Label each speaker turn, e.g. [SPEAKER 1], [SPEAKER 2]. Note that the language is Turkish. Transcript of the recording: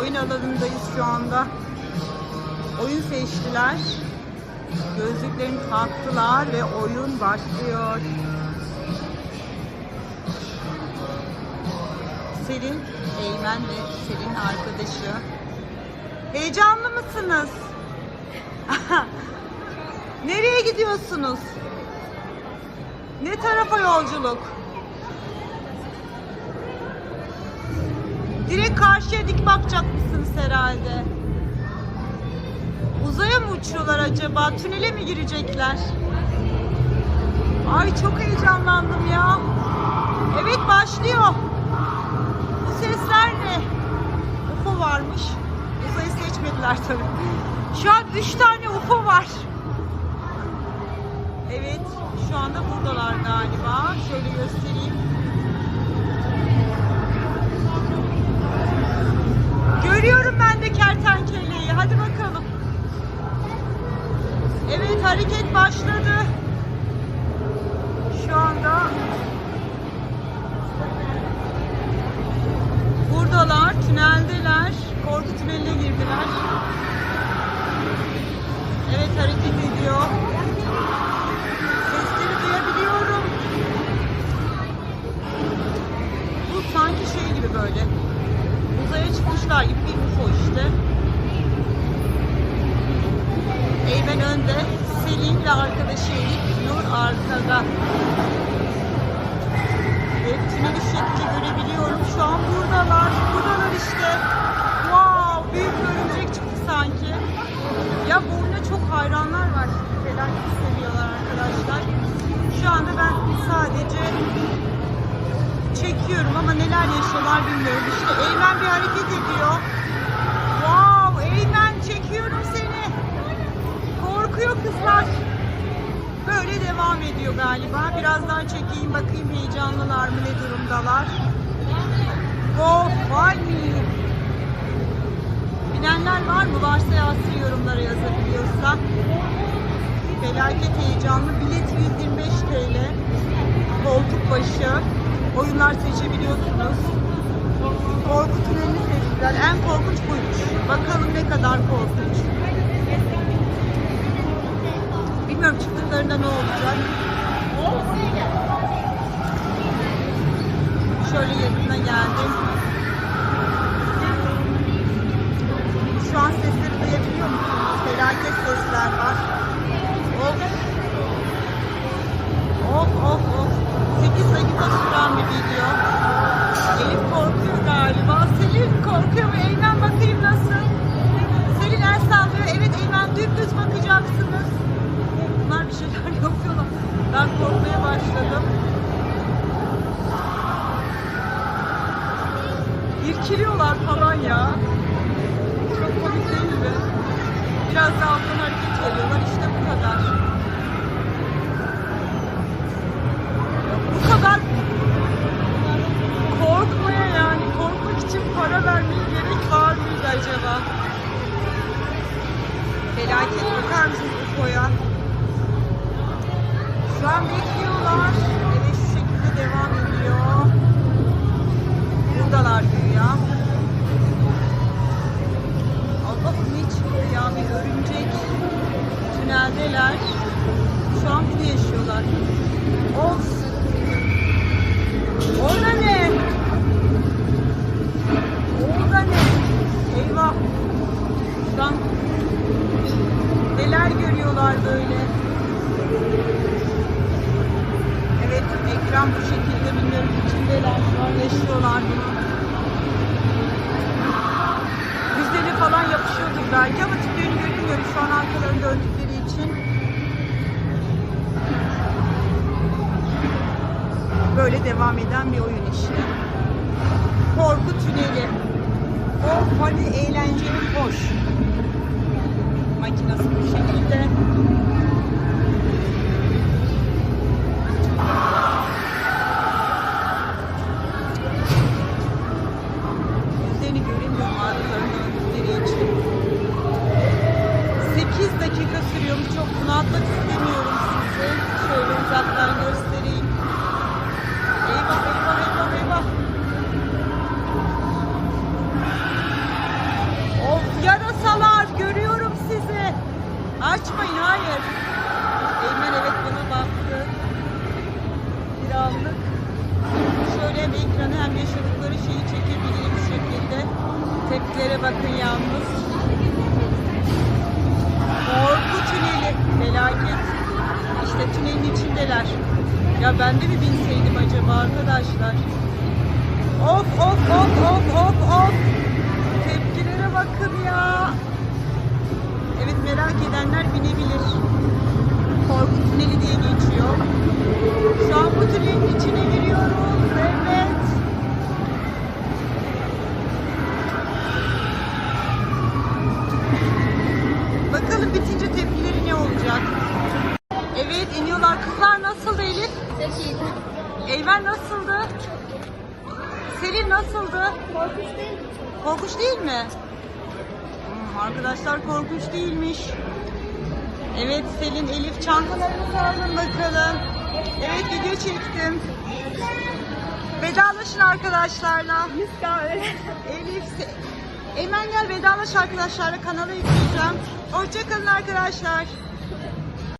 [SPEAKER 1] oyun alanındayız şu anda. Oyun seçtiler. Gözlüklerini taktılar ve oyun başlıyor. Selin, Eymen ve Selin arkadaşı. Heyecanlı mısınız? Nereye gidiyorsunuz? Ne tarafa yolculuk? Direkt karşıya dik bakacak mısınız herhalde? Uzaya mı uçuyorlar acaba? Tünele mi girecekler? Ay çok heyecanlandım ya. Evet başlıyor. Bu sesler ne? UFO varmış. UFO'yu seçmediler tabii. Şu an üç tane UFO var. Evet, şu anda buradalar galiba. Şöyle göstereyim. Görüyorum ben de kertenkeleyi. Hadi bakalım. Evet, hareket başladı. Şu anda buradalar, tüneldeler. Korku tüneline girdiler. Evet, hareket ediyor. Sesleri duyabiliyorum. Bu sanki şey gibi böyle. Çıkmışlar gibi bir UFO işte. Eymen önde, Selin ve arkadaşı Elif Nur arkada. Evet, tüneli şekli görebiliyorum. Şu an buradalar. Buradalar işte. Wow, büyük bir örümcek çıktı sanki. Ya bu oyuna çok hayranlar var. Felaket neler yaşıyorlar bilmiyorum. İşte Eymen bir hareket ediyor. Wow, Eymen çekiyorum seni. Korkuyor kızlar. Böyle devam ediyor galiba. Biraz daha çekeyim bakayım heyecanlılar mı ne durumdalar. Go funny. Bilenler var mı? Varsa yazsın yorumlara yazabiliyorsa. Felaket heyecanlı. Bilet 125 TL. Koltuk başı. Oyunlar seçebiliyorsunuz. Korku tünelini seçtiler. En korkunç buymuş. Bakalım ne kadar korkunç. Bilmiyorum çıktıklarında ne olacak. Şöyle yakına geldim. Video. Elif korkuyor galiba. Selin korkuyor mu? Eymen bakayım nasıl? Selin el sallıyor. Evet Eymen dümdüz bakacaksınız. Bunlar bir şeyler yapıyorlar. Ben korkmaya başladım. İrkiliyorlar falan ya. Çok komik değil mi? Biraz daha alttan hareket veriyorlar. İşte. Bu kadar korkmaya yani korkmak için para vermeye gerek var acaba? Felaket bakar mısınız UFO'ya? Şu an bekliyorlar. Evet şu şekilde devam ediyor. 5 dolar gibi. Yüzdeli falan yapışıyordur belki ama tiplerini göremiyorum şu an arkalarında öldükleri için. Böyle devam eden bir oyun işte. Korku tüneli. Oh, o hani eğlenceli hoş. Makinası bu şekilde. bağlılık şöyle hem ekranı hem yaşadıkları şeyi çekebileyim şekilde. Tepkilere bakın yalnız. Korku tüneli felaket. İşte tünelin içindeler. Ya ben de mi binseydim acaba arkadaşlar? Of of of of of of. Tepkilere bakın ya. Evet merak edenler binebilir. Korku tüneli diye geçiyor. Şu an tünelin içine giriyoruz. Evet. Bakalım bitince tepkileri ne olacak? Evet iniyorlar. Kızlar nasıldı Elif?
[SPEAKER 2] Çok iyiydi.
[SPEAKER 1] Eymen nasıldı? Selin nasıldı?
[SPEAKER 2] Korkunç değil mi?
[SPEAKER 1] Korkunç değil mi? Hmm, arkadaşlar korkunç değilmiş. Evet Selin, Elif çantalarınızı alın bakalım. Evet video çektim. Vedalaşın arkadaşlarla. Elif, Se- Eymen gel vedalaş arkadaşlarla kanala yükleyeceğim. Hoşçakalın arkadaşlar.